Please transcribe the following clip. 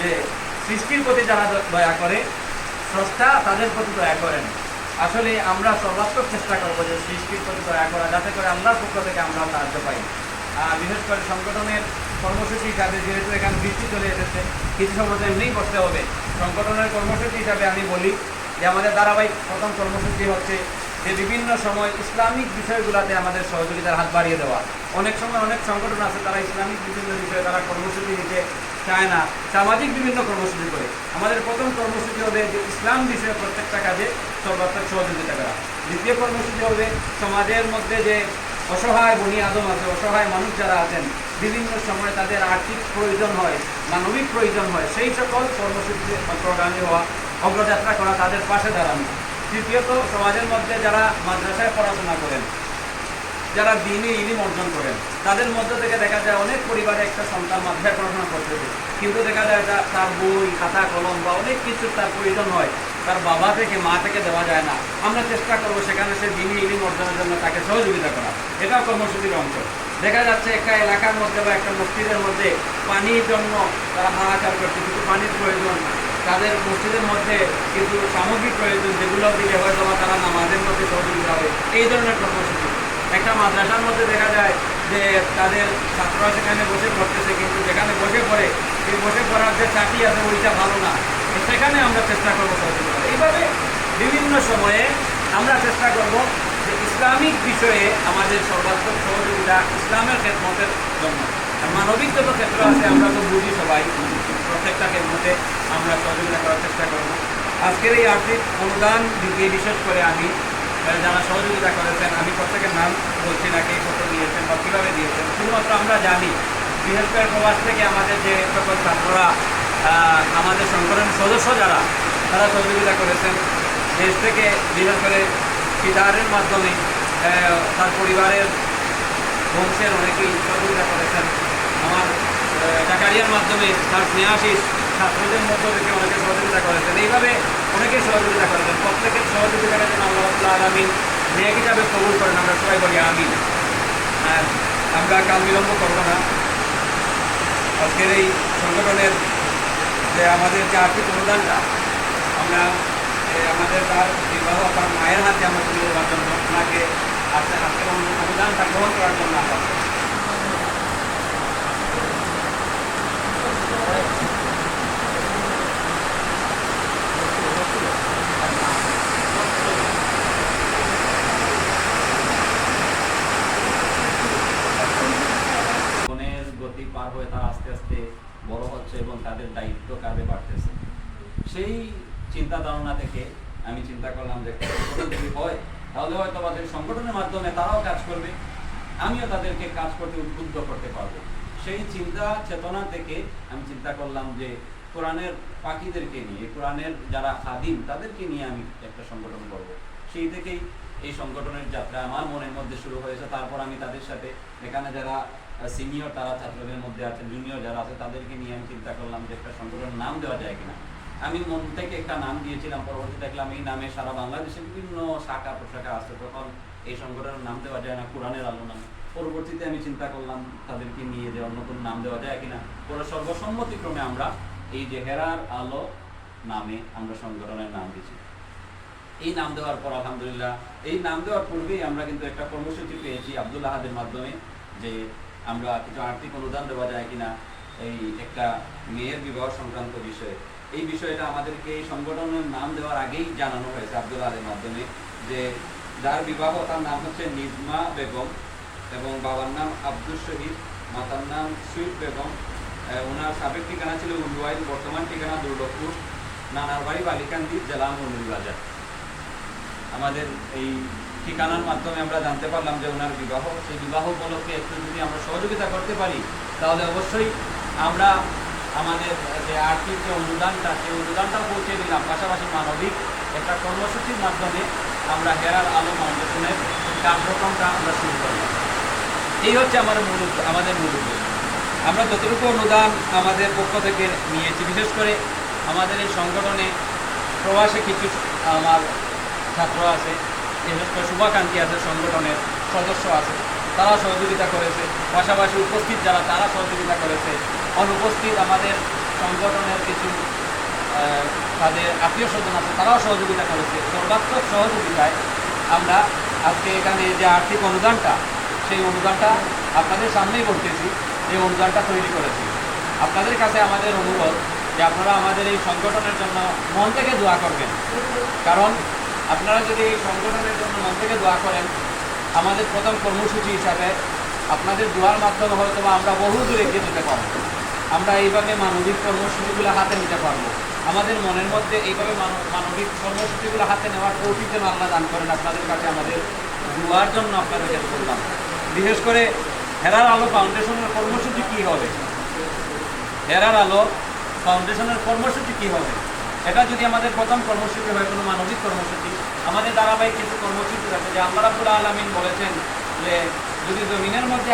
যে সৃষ্টির প্রতি যারা দয়া করে, স্রষ্টা তাদের প্রতি দয়া করেন। আসলে আমরা সর্বাত্মক চেষ্টা করব যে সৃষ্টির প্রতি দয়া করা, যাতে করে আল্লাহর পক্ষ থেকে আমরা সাহায্য পাই। আর বিশেষ করে সংগঠনের কর্মসূচি হিসাবে যেহেতু এখানে বৃষ্টি চলে এসেছে, কিছু তো এমনিই করতে হবে। সংগঠনের কর্মসূচি হিসাবে আমি বলি যে আমাদের ধারাবাহিক প্রথম কর্মসূচি হচ্ছে যে বিভিন্ন সময় ইসলামিক বিষয়গুলোতে আমাদের সহযোগিতার হাত বাড়িয়ে দেওয়া। অনেক সময় অনেক সংগঠন আছে, তারা ইসলামিক বিভিন্ন বিষয়ে তারা কর্মসূচি নিতে চায় না। সামাজিক বিভিন্ন কর্মসূচি করে। আমাদের প্রথম কর্মসূচি হবে যে ইসলাম বিষয়ে প্রত্যেকটা কাজে সর্বাত্মক সহযোগিতা করা। দ্বিতীয় কর্মসূচি হবে সমাজের মধ্যে যে অসহায় বনি আদম আছে, অসহায় মানুষ যারা আছেন, বিভিন্ন সময় তাদের আর্থিক প্রয়োজন হয়, মানবিক প্রয়োজন হয়, সেই সকল কর্মসূচিতে অগ্রগামী হওয়া, অগ্রযাত্রা করা তাদের পাশে দাঁড়ানো। তৃতীয়ত সমাজের মধ্যে যারা মাদ্রাসায় পড়াশোনা করেন, যারা দিনে ইলিম অর্জন করেন, তাদের মধ্য থেকে দেখা যায় অনেক পরিবারে একটা সন্তান মাদ্রাসায় পড়াশোনা করতেছে। কিন্তু দেখা যায় তার বই, খাতা, কলম বা অনেক কিছু তার প্রয়োজন হয়, তার বাবা থেকে, মা থেকে দেওয়া যায় না। আমরা চেষ্টা করব সেখানে সে দিনে ইলিম অর্জনের জন্য তাকে সহযোগিতা করা এটাও কর্মসূচির অংশ। দেখা যাচ্ছে একটা এলাকার মধ্যে বা একটা মসজিদের মধ্যে পানির জন্য তারা হাহাকার করছে। কিছু পানির প্রয়োজন তাদের মসজিদের মধ্যে কিছু সামগ্রিক প্রয়োজন যেগুলো দিলে হয়তো বা তারা নামাজের মধ্যে সহযোগিতা হবে। এই ধরনের কর্মসূচি একটা মাদ্রাসার মধ্যে দেখা যায় যে তাদের ছাত্ররা সেখানে বসে পড়তেছে কিন্তু যেখানে বসে পড়ে সেই বসে পড়ার যে চাকরি আছে ওইটা ভালো না। সেখানে আমরা চেষ্টা করব সহযোগিতা। এইভাবে বিভিন্ন সময়ে আমরা চেষ্টা করব যে ইসলামিক বিষয়ে আমাদের সর্বাত্মক সহযোগিতা ইসলামের ক্ষেত্রের জন্য। মানবিক যত ক্ষেত্র আছে, আমরা তো বুঝি সবাই। প্রত্যেকটা ক্ষেত্রতে আমরা সহযোগিতা করার চেষ্টা করব। আজকের এই আর্থিক অনুদান দিকে বিশেষ করে আমি যারা সহযোগিতা করেছেন, আমি প্রত্যেকের নাম বলছি না কে কত দিয়েছেন বা কীভাবে দিয়েছেন। শুধুমাত্র আমরা জানি বিশেষ করে প্রবাস থেকে আমাদের যে সকল ছাত্ররা আমাদের সংগঠনের সদস্য যারা, তারা সহযোগিতা করেছেন। দেশ থেকে বিশেষ করে পিতারের মাধ্যমে তার পরিবারের বংশের অনেকেই সহযোগিতা করেছেন। আমার মাধ্যমে তার স্নেহাশিস ছাত্রদের মধ্য থেকে অনেকে সহযোগিতা করেছেন। এইভাবে অনেকে সহযোগিতা করেছেন। প্রত্যেকের সহযোগিতাকে যেন আল্লাহ আলমিন নেক হিসাবে কবুল করেন। আমরা সবাই বলি আমিন। আর আমরা কাল বিলম্ব করব না। আজকের এই সংগঠনের যে আমাদের যে আর্থিক অনুদানটা, আমরা আমাদের তার বিবাহ তার মায়ের হাতে আমরা তুলে দেওয়ার জন্য ওনাকে আজকে আজকের অনুদানটা গ্রহণ করার জন্য আহ্বান করছি। জীবনের গতি পার হয়ে তারা আস্তে আস্তে বড় হচ্ছে এবং তাদের দায়িত্ব কাঁধে বাড়তেছে। সেই চিন্তা ধারণা থেকে আমি চিন্তা করলাম যে যদি হয়, তাহলে হয়তো আমাদের সংগঠনের মাধ্যমে তারাও কাজ করবে। আমিও তাদেরকে কাজ করতে উদ্বুদ্ধ করতে পারব। সেই চিন্তা চেতনা থেকে আমি চিন্তা করলাম যে কোরআনের পাখিদেরকে নিয়ে, কোরআনের যারা খাদিম, তাদেরকে নিয়ে আমি একটা সংগঠন করব। সেই থেকেই এই সংগঠনের যাত্রা আমার মনের মধ্যে শুরু হয়েছে। তারপর আমি তাদের সাথে এখানে যারা সিনিয়র তারা ছাত্রদের মধ্যে আছে জুনিয়র যারা আছে, তাদেরকে নিয়ে আমি চিন্তা করলাম যে একটা সংগঠনের নাম দেওয়া যায় কিনা। আমি মন থেকে একটা নাম দিয়েছিলাম, পরবর্তী দেখলাম এই নামে সারা বাংলাদেশে বিভিন্ন শাখা, প্রশাখা আছে, তখন এই সংগঠনের নাম দেওয়া যায় না, কোরআনের আলো নামে। পরবর্তীতে আমি চিন্তা করলাম তাদেরকে নিয়ে যে অন্য কোনো নাম দেওয়া যায় কিনা। পরে সর্বসম্মতিক্রমে আমরা এই যে হেরার আলো নামে আমরা সংগঠনের নাম দিয়েছি। এই নাম দেওয়ার পর আলহামদুলিল্লাহ, এই নাম দেওয়ার পূর্বেই আমরা কিন্তু একটা কর্মসূচি পেয়েছি আব্দুল আহাদের মাধ্যমে যে আমরা কিছু আর্থিক অনুদান দেওয়া যায় কিনা, এই একটা মেয়ের বিবাহ সংক্রান্ত বিষয়ে। এই বিষয়টা আমাদেরকে এই সংগঠনের নাম দেওয়ার আগেই জানানো হয়েছে আব্দুল আহাদের মাধ্যমে যে যার বিবাহ, তার নাম হচ্ছে নিজমা বেগম এবং বাবার নাম আব্দুল শহীদ, মাতার নাম সুইট বেগম। ওনার সাবেক ঠিকানা ছিল উলুয়াইল, বর্তমান ঠিকানা দুর্লভপুর নানার বাড়ি বালিকান্দি, জেলা মন্দির বাজার আমাদের এই ঠিকানার মাধ্যমে আমরা জানতে পারলাম যে ওনার বিবাহ, সেই বিবাহ উপলক্ষে একটু যদি আমরা সহযোগিতা করতে পারি, তাহলে অবশ্যই আমরা আমাদের যে আর্থিক যে অনুদানটা, সেই অনুদানটাও পৌঁছে দিলাম। পাশাপাশি মানবিক একটা কর্মসূচির মাধ্যমে আমরা হেরার আলো ফাউন্ডেশনের কার্যক্রমটা আমরা শুরু করলাম। এই হচ্ছে আমাদের মূল আমাদের মূল উদ্দেশ্য। আমরা যতটুকু অনুদান আমাদের পক্ষ থেকে নিয়েছি, বিশেষ করে আমাদের এই সংগঠনে প্রবাসে কিছু আমার ছাত্র আছে করে শুভাকাঙ্ক্ষী আছে সংগঠনের সদস্য আছে, তারা সহযোগিতা করেছে। পাশাপাশি উপস্থিত যারা, তারা সহযোগিতা করেছে। অনুপস্থিত আমাদের সংগঠনের কিছু তাদের আত্মীয় স্বজন আছে, তারাও সহযোগিতা করেছে। সর্বাত্মক সহযোগিতায় আমরা আজকে এখানে যে আর্থিক অনুদানটা, সেই অনুদানটা আপনাদের সামনেই করতেছি। এই অনুদানটা তৈরি করেছি। আপনাদের কাছে আমাদের অনুরোধ যে আপনারা আমাদের এই সংগঠনের জন্য মন থেকে দোয়া করবেন। কারণ আপনারা যদি এই সংগঠনের জন্য মন থেকে দোয়া করেন, আমাদের প্রথম কর্মসূচি হিসাবে আপনাদের দোয়ার মাধ্যমে হয়তো আমরা বহু দূরে এগিয়ে যেতে পারব। আমরা এইভাবে মানবিক কর্মসূচিগুলো হাতে নিতে পারব। আমাদের মনের মধ্যে এইভাবে মানব- মানবিক কর্মসূচিগুলো হাতে নেওয়ার কৌশিক যেন আল্লাহ দান করেন, আপনাদের কাছে আমাদের দোয়ার জন্য আপনাদেরকে বললাম। বিশেষ করে হেরার আলো ফাউন্ডেশনের কর্মসূচি কী হবে? হেরার আলো ফাউন্ডেশনের কর্মসূচি কী হবে? এটা যদি আমাদের প্রথম কর্মসূচি হয়, কোনো মানবিক কর্মসূচি, আমাদের ধারাবাহিক কিছু কর্মসূচি আছে যে আল্লাহ রাবুল আলমিন বলেছেন যে যদি জমিনের মধ্যে